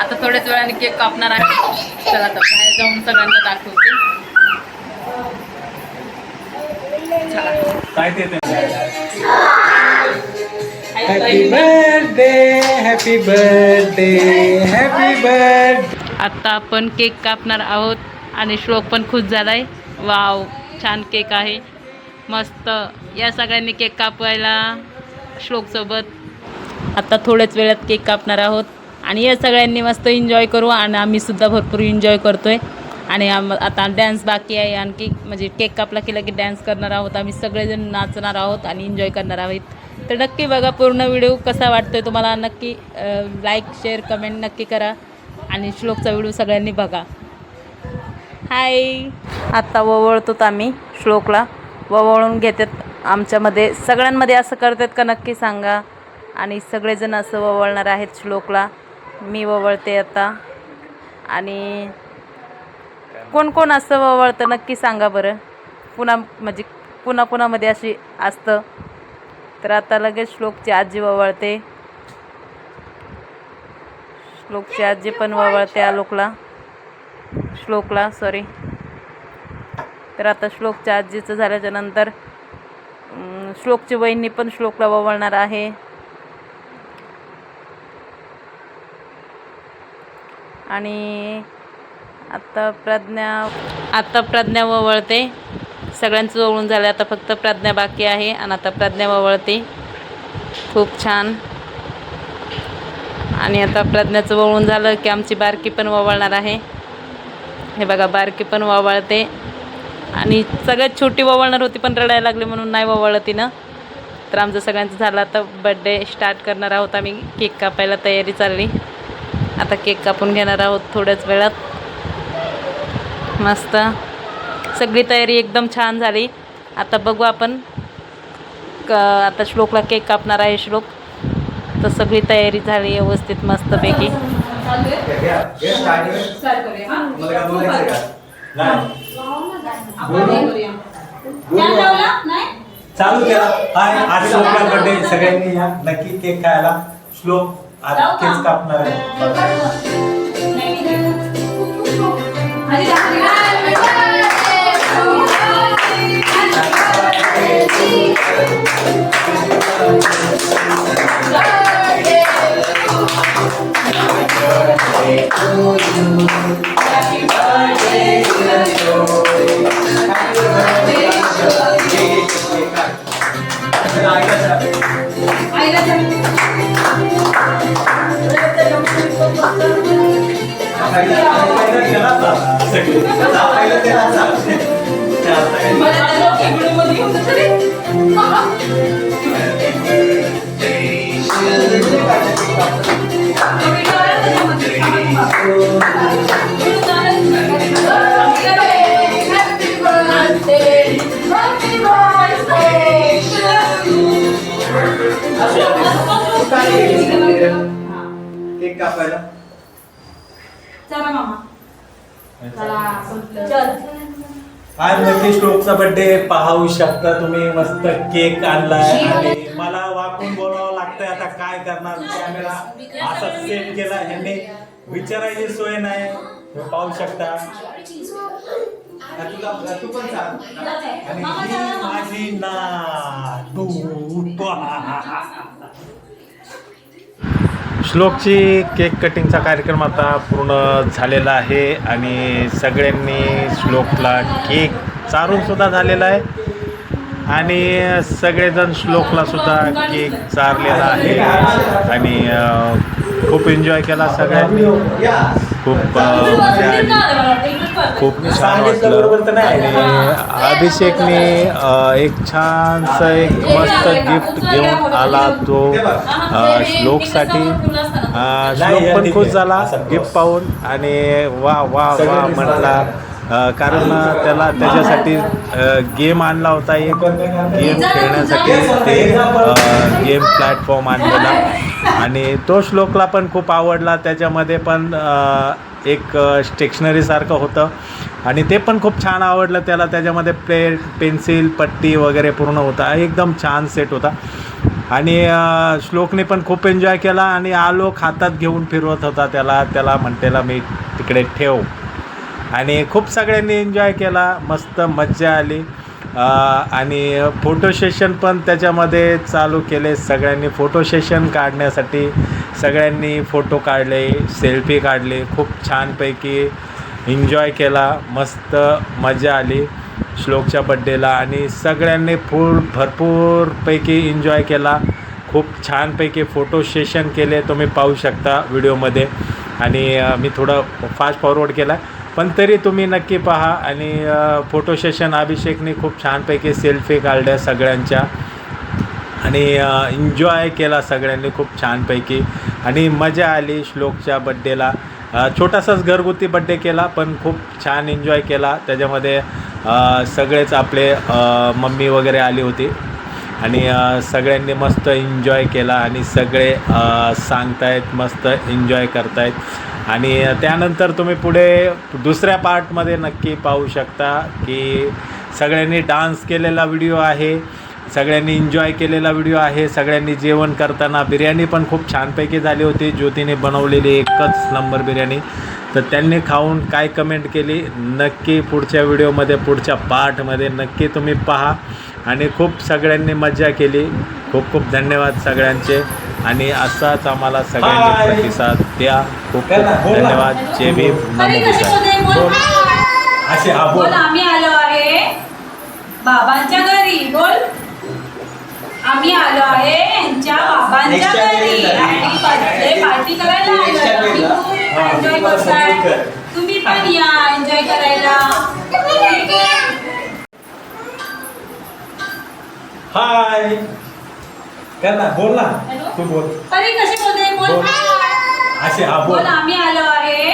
आता थोड्याच वेळाने केक कापणार आहे. चला आता बाहेर जाऊन सगळ्यांना दाखवते. चला. काय ते आई- हॅपी आई- birthday happy birthday happy birthday आता आपण केक कापणार आहोत आणि श्लोक पण खुश झालाय. वाव छान केक आहे. मस्त. या सगळ्यांनी केक कापायला श्लोकसोबत. आता थोड्याच वेळात केक कापणार आहोत. आणि या सगळ्यांनी मस्त एन्जॉय करू आणि आम्हीसुद्धा भरपूर एन्जॉय करतो आहे आणि आम आता डॅन्स बाकी आहे आणखी म्हणजे केक कापला केला की डॅन्स करणार आहोत. आम्ही सगळेजण नाचणार आहोत आणि एन्जॉय करणार आहोत. तर नक्की बघा पूर्ण व्हिडिओ कसा वाटतोय तुम्हाला. नक्की लाईक शेअर कमेंट नक्की करा. आणि श्लोकचा व्हिडिओ सगळ्यांनी बघा. हाय आत्ता ववळतोत आम्ही श्लोकला. ववळून घेतात आमच्यामध्ये. सगळ्यांमध्ये असं करतात का नक्की सांगा. आणि सगळेजण असं ववळणार आहेत श्लोकला. मी ववळते आता. आणि कोण कोण असं ववळतं नक्की सांगा बरं. पुन्हा म्हणजे पुन्हा पुन्हामध्ये अशी असतं. तर आता लगेच श्लोकची आजी ववळते. श्लोकची आजी पण ववळते आलोकला श्लोकला सॉरी तर आता श्लोकच्या आजीचं झाल्याच्यानंतर श्लोकची वहिनी पण श्लोकला ववळणार आहे. आणि आत्ता प्रज्ञा आत्ता प्रज्ञा ववळते. सगळ्यांचं वळून झालं. आता फक्त प्रज्ञा बाकी आहे आणि आता प्रज्ञा ववळते. खूप छान. आणि आता प्रज्ञाचं वळून झालं की आमची बारकी पण ववळणार आहे. हे बघा बारकी पण वळते आणि सगळ्यात छोटी ववळणार होती पण रडायला लागली म्हणून नाही वळत तिनं. तर आमचं सगळ्यांचं झालं. आता बड्डे स्टार्ट करणार आहोत आम्ही. केक कापायला तयारी चालली. आता केक कापून घेणार आहोत थोड्याच वेळात. मस्त. सगळी तयारी एकदम छान झाली. आता बघू आपण. क आता श्लोकला केक कापणार आहे श्लोक. तर सगळी तयारी झाली व्यवस्थित मस्तपैकी. चालू केला. आज सगळ्यांनी या. नक्की केक खायला. श्लोक. Artık kes kapları. Ee, Hadi daha. आज केक कापणार आहे केक कापायला आज नक्की श्लोकचा बर्थडे पाहू शकता तुम्ही मस्त केक आणलाय आणि मला वाकून बोलावं लागतंय आता काय करणार कॅमेरा असा सेट केला. ह्यांनी विचारायची सोय नाही. हे पाहू शकता. तुला तू पण सांग आणि ही माझी नातू. श्लोकची केक कटिंगचा कार्यक्रम आता पूर्ण झालेला आहे आणि सगळ्यांनी श्लोकला केक चारून सुद्धा झालेला आहे. आणि सगळेजण श्लोकला सुद्धा केक चारलेला आहे. आणि खूप एन्जॉय केला सगळ्यांनी. खूप अं, मजा आली खूप छान वाटलं. आणि अभिषेकने एक छानसं एक मस्त गिफ्ट घेऊन आला तो श्लोकसाठी. श्लोक पण खुश झाला गिफ्ट पाहून. आणि वा वा वा म्हटला कारण त्याला त्याच्यासाठी गेम आणला होता एक. गेम खेळण्यासाठी ते गेम प्लॅटफॉर्म आणलेला. आणि तो श्लोकला पण खूप आवडला. त्याच्यामध्ये पण एक स्टेशनरीसारखं होतं. आणि ते पण खूप छान आवडलं त्याला. त्याच्यामध्ये प्लेट पेन्सिल पट्टी वगैरे पूर्ण होता. एकदम छान सेट होता. आणि श्लोकने पण खूप एन्जॉय केला. आणि आलोक हातात घेऊन फिरवत होता त्याला. त्याला म्हणतेला मी तिकडे ठेव. आणि खूप सगळ्यांनी एन्जॉय केला. मस्त मज्जा आली. आणि फोटो सेशन पण त्याच्यामध्ये चालू केले सगळ्यांनी. फोटो सेशन काढण्यासाठी सगळ्यांनी फोटो काढले सेल्फी काढले. खूप छानपैकी एन्जॉय केला. मस्त मजा आली श्लोकच्या बड्डेला आणि सगळ्यांनी फुल भरपूरपैकी एन्जॉय केला. खूप छानपैकी फोटो सेशन केले. तुम्ही पाहू शकता व्हिडिओमध्ये आणि मी थोडं फास्ट फॉरवर्ड केला. पण तरी तुम्ही नक्की पहा आणि फोटो सेशन अभिषेकने खूप छानपैकी सेल्फी काढल्या सगळ्यांच्या. आणि एन्जॉय केला सगळ्यांनी खूप छानपैकी. आणि मजा आली श्लोकच्या बड्डेला छोटासाच घरगुती बड्डे केला पण खूप छान एन्जॉय केला. त्याच्यामध्ये सगळेच आपले मम्मी वगैरे आली होती. आणि सगळ्यांनी मस्त एन्जॉय केला आणि सगळे सांगतायत मस्त एन्जॉय करतायत. आणि त्यानंतर तुम्ही पुढे दुसऱ्या पार्टमध्ये नक्की पाहू शकता की सगळ्यांनी डान्स केलेला व्हिडिओ आहे. सगळ्यांनी एन्जॉय केलेला व्हिडिओ आहे. सगळ्यांनी जेवण करताना बिर्याणी पण खूप छानपैकी झाली होती. ज्योतीने बनवलेली एकच नंबर बिर्याणी. तर त्यांनी खाऊन काय कमेंट केली? नक्की पुढच्या व्हिडिओमध्ये पुढच्या पार्टमध्ये नक्की तुम्ही पहा. आणि खूप सगळ्यांनी मजा केली. खूप खूप धन्यवाद सगळ्यांचे. आणि असाच आम्हाला सगळ्यांनी. प्रतिसाद द्या. खूप. धन्यवाद. जय भीम. नमो असे बोल. बोल आम्ही आलो आहे बाबांच्या घरी. बोल. आम्ही आलो आहे यांच्या बाबांच्या घरी. आणि बर्थडे पार्टी करायला आलो एन्जॉय करताय. तुम्ही पण या एन्जॉय करायला. हाय कर ना बोल ना. Hello? तू बोल. अरे कशी बोलते बोल. बोल. असे हा बोल. बोल आम्ही आलो आहे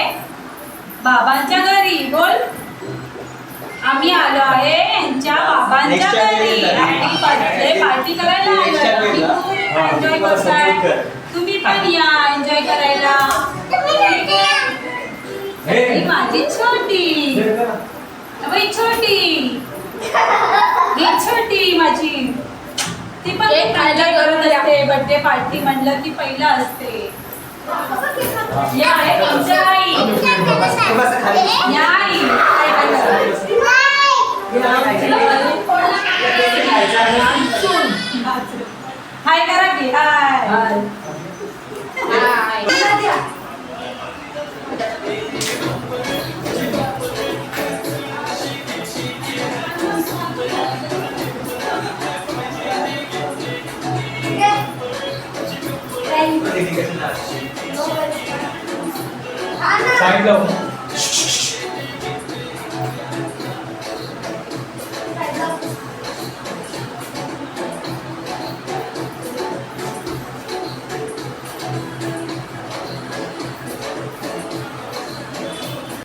बाबांच्या घरी. बोल. आम्ही आलो आहे यांच्या बाबांच्या Next time घरी येईल. आणि बर्थडे पार्टी करायला Next time आलो येईल. हा, तुम्हाला करताय कर. तुम्ही पण या एन्जॉय करायला हे. माझी छोटी हे. बाई छोटी ही छोटी माझी ती पण खूप खायला enjoy करत. असते बर्थडे पार्टी म्हणलं की पहिलं असते या आहे तुमच्या आई Saigão.